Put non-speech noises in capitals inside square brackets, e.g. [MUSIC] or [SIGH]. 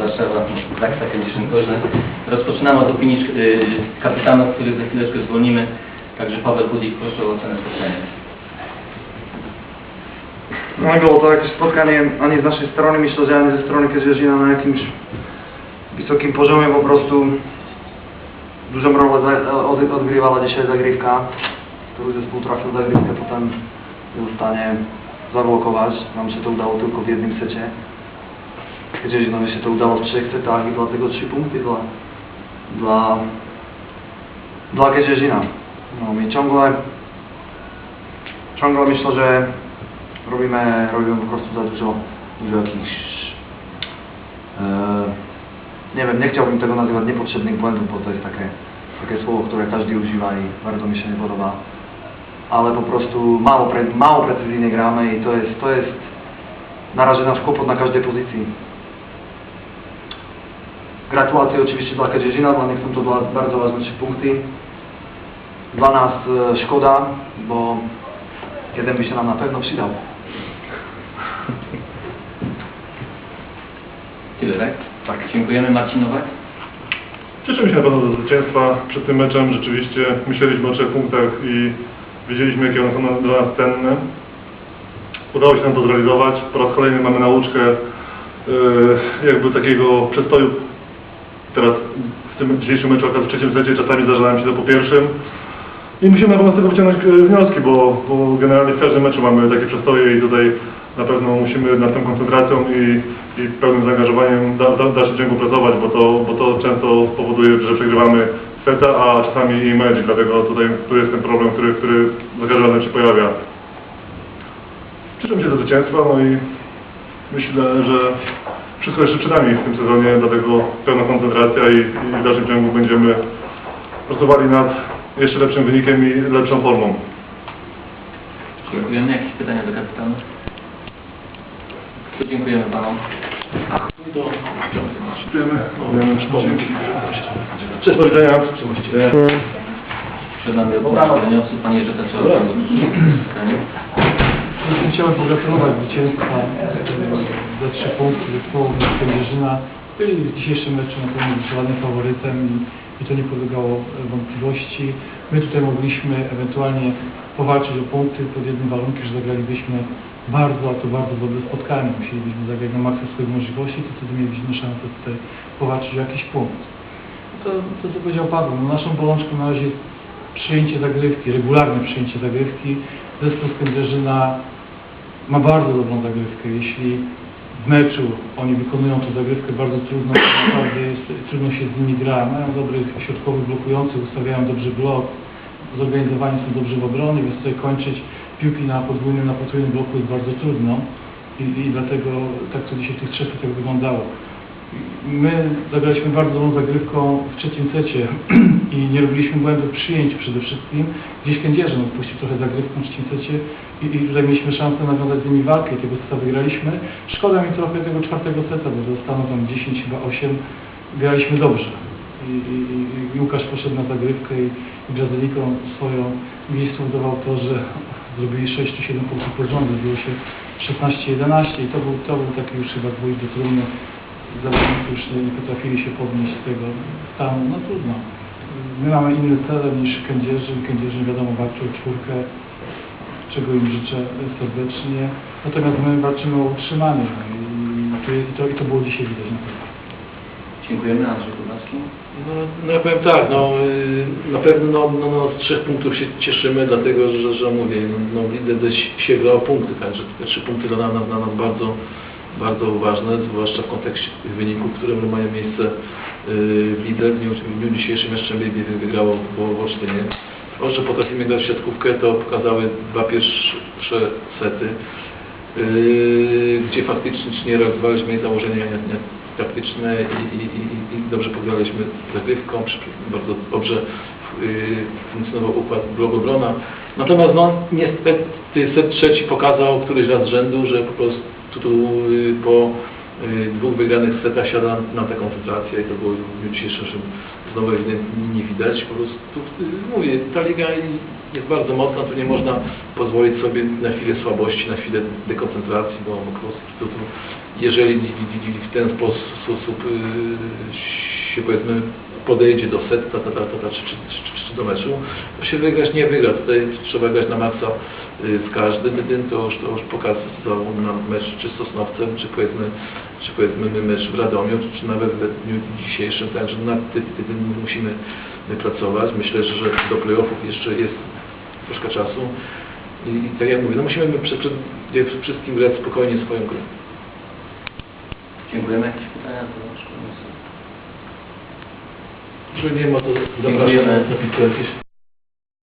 Warszawa, Zaksa Kędzierzyn-Koźle. Rozpoczynamy od opinii y, kapitanów, których za chwileczkę zwolnimy. Także Paweł Budik, proszę o ocenę spotkania. No było to jakieś spotkanie ani z naszej strony, myślę, że ani ze strony Kędzierzyna na jakimś wysokim poziomie, po prostu dużą rolę odgrywała dzisiaj zagrywka, który zespół trafił zagrywkę, potem był w stanie zablokować. Nam się to udało tylko w jednym secie. Kędzierzynowi się to udało w trzech setach i dlatego trzy punkty dla, dla, dla Kędzierzyna. No i ciągle, ciągle myślę, że robimy, robimy po prostu za dużo, dużo jakichś, e, nie wiem, nie chciałbym tego nazywać niepotrzebnych błędów, bo to jest takie, takie słowo, które każdy używa i bardzo mi się nie podoba. Ale po prostu mało, pre, mało precyzyjnie gramy i to jest, to jest na razie nasz kłopot na każdej pozycji. Gratulacje oczywiście dla Kadzierzyna, dla nich są to dwa bardzo ważne trzy punkty. Dla nas e, szkoda, bo jeden by się nam na pewno przydał. Tyle, tak? Tak. Dziękujemy. Marcin Nowak. Cieszymy się na pewno do zwycięstwa. Przed tym meczem rzeczywiście myśleliśmy o trzech punktach i wiedzieliśmy, jakie one są dla nas cenne. Udało się nam to zrealizować. Po raz kolejny mamy nauczkę e, jakby takiego przestoju. Teraz w tym dzisiejszym meczu w trzecim secie czasami zdarza nam się to po pierwszym. I musimy na pewno z tego wyciągnąć e, wnioski, bo, bo generalnie w każdym meczu mamy takie przestoje i tutaj na pewno musimy nad tą koncentracją i, i pełnym zaangażowaniem da, da, w dalszym ciągu pracować, bo to, bo to często powoduje, że przegrywamy seta, a czasami i mecz, dlatego tutaj tu jest ten problem, który, który za każdym razem się pojawia. Cieszymy się ze zwycięstwa, no i myślę, że wszystko jeszcze przed nami w tym sezonie, dlatego pełna koncentracja i, i w dalszym ciągu będziemy pracowali nad jeszcze lepszym wynikiem i lepszą formą. Dziękujemy. Jakieś pytania do kapitanów? To dziękujemy Panom. Dziękujemy. Cześć, do widzenia. Przed nami opinioniowców. Pani Jerzy. Chciałem pogratulować zwycięstwa trzy punkty zespołu Kędzierzyna. Byli w dzisiejszym meczu na pewno zdecydowanym faworytem i, i to nie podlegało e, wątpliwości. My tutaj mogliśmy ewentualnie powalczyć o punkty pod jednym warunkiem, że zagralibyśmy bardzo, a to bardzo dobre spotkanie. Musielibyśmy zagrać na maksa swoich możliwości, to wtedy mielibyśmy szansę tutaj powalczyć o jakiś punkt. To, to co powiedział Paweł, no naszą bolączką na razie jest przyjęcie zagrywki, regularne przyjęcie zagrywki. Zespół z Kędzierzyna ma bardzo dobrą zagrywkę. Jeśli w meczu oni wykonują tę zagrywkę bardzo trudno, naprawdę jest, trudno się z nimi gra. Mają dobrych środkowych blokujących, ustawiają dobrze blok, zorganizowani są dobrze w obronie, więc tutaj kończyć piłki na podwójnym, na bloku jest bardzo trudno i, i dlatego tak to dzisiaj w tych trzech setach wyglądało. My zagraliśmy bardzo dobrą zagrywką w trzecim secie [CLEARS THROAT] i nie robiliśmy błędów przyjęć przede wszystkim. Gdzieś Kędzierzyn odpuścił trochę zagrywką w secie i, i tutaj mieliśmy szansę nawiązać z nimi walkę i tego seta wygraliśmy. Szkoda mi trochę tego czwartego seta, bo zostało tam 10, chyba 8. Graliśmy dobrze. I, i, i- Łukasz poszedł na zagrywkę i, i Brazylijką swoją miejsce udawał to, że [LAUGHS] zrobili 6 czy 7 punktów pod rząd, zrobiło się 16-11 i to był, to był taki już chyba gwóźdź do trumny zawodnicy już nie, nie potrafili się podnieść z tego stanu, no trudno. My mamy inne cele niż Kędzierzyn. Kędzierzyn wiadomo walczy o czwórkę, czego im życzę serdecznie. Natomiast my walczymy o utrzymanie i, to, i, to, i to było dzisiaj widać na pewno. Dziękujemy. Andrzej Kubacki. No, no ja powiem tak, no, y, na pewno no, no, no, z trzech punktów się cieszymy, dlatego że, że mówię, no, no lider dość się gra o punkty, także te trzy punkty dla nas, dla nas bardzo, bardzo ważne, zwłaszcza w kontekście tych wyników, które mają miejsce y, w lider. W dniu, w dniu dzisiejszym jeszcze Bibi wygrało w, Olsztynie. To, że potrafimy grać w siatkówkę, to pokazały dwa pierwsze sety, y, gdzie faktycznie realizowaliśmy założenia taktyczne i, i, i, i dobrze podgraliśmy zagrywką, przy- bardzo dobrze y, funkcjonował układ blok obrona. Natomiast no, niestety set trzeci pokazał któryś raz z rzędu, że po prostu tu po y, dwóch wygranych setach siada nam ta koncentracja i to było w dniu dzisiejszym znowu ewidentnie nie widać. Po prostu mówię, ta liga jest bardzo mocna, tu nie można pozwolić sobie na chwilę słabości, na chwilę dekoncentracji, bo prostu tu, tu, jeżeli w ten sposób y, się powiedzmy podejdzie do seta, ta, ta, ta, ta, czy, czy, czy, do meczu, to się wygrać nie wygra. Tutaj trzeba grać na maksa z każdym, to już, to już pokazał nam mecz czy z Sosnowcem, czy powiedzmy, czy powiedzmy mecz w Radomiu, czy, czy nawet w dniu dzisiejszym, także nad tym, tym musimy pracować. Myślę, że do playoffów jeszcze jest troszkę czasu i, i tak jak mówię, no musimy przed, przed wszystkim grać spokojnie swoją grę. Dziękujemy. Jakieś pytania? Jeżeli nie ma, to zapraszam Dziękujemy. na.